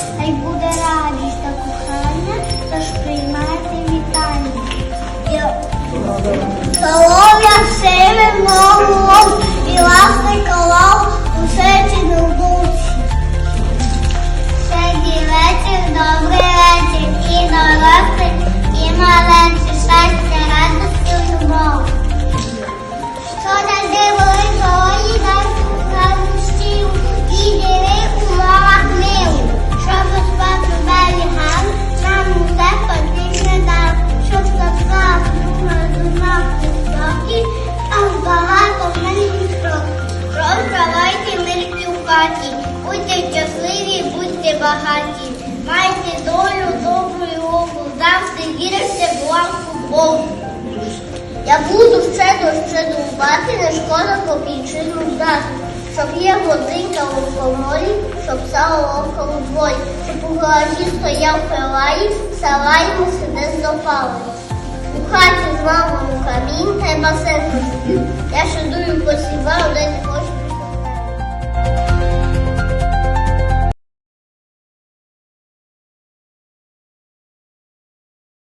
I would багаті, майте долю, добру і руку, завжди вірите в Богу. Я буду ще доще дубати, не шкода копійчину здати, щоб є годинка у коморі, щоб сало око у двої, щоб у гаражі стояв пилаї, салаємо сиде з. У хаті з мамою камін, та й басейн